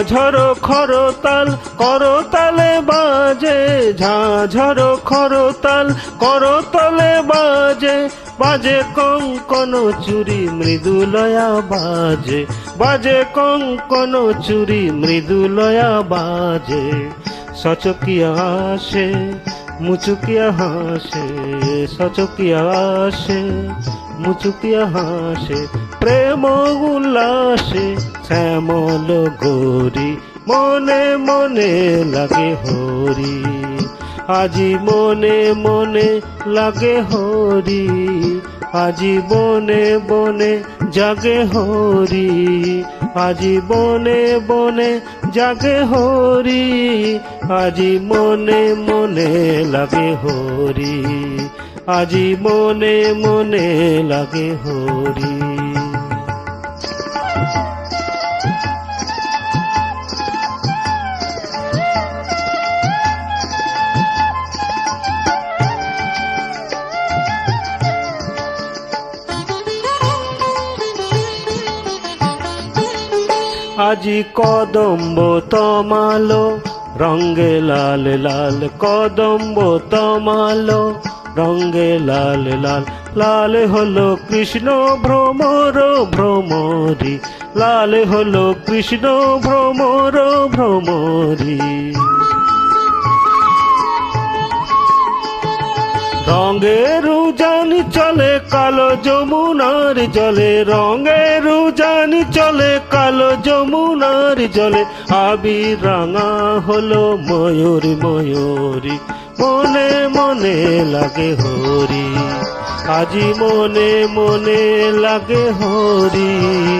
ঝাঝর খরতাল করতালে বাজে ঝাঝর খরতাল করতালে বাজে বাজে কঙ্কন চুরি মৃদুলয়া বাজে বাজে কঙ্কন চুরি মৃদুলয়া বাজে সচকিয়া আসে মুচুকিয়া হাসে সচকিয়া আসে মুচুকিয়া হাসে প্রেম উল্লাসে শ্যামল গৌরী মনে মনে লাগে হরি। আজি মনে মনে লাগে হরি, আজি বনে বনে জাগে হরি। আজি বনে বনে জাগে হরি, আজি মনে মনে লাগে হরি। আজি মনে মনে লাগে হরি। আজি কদম্ব তমালো রঙ্গে লাল লাল কদম্ব তমালো রঙ্গে লাল লাল লাল হলো কৃষ্ণ ভ্রমর, ভ্রমরি। লাল হলো কৃষ্ণ ভ্রমর, ভ্রমরি। রঙের উজান চলে কালো যমুনার জলে, রঙের উজান চলে কালো যমুনার জলে। আবি রাঙা হলো ময়ূর, ময়ূরী, মনে মনে লাগে হরি। আজি মনে মনে লাগে হরি।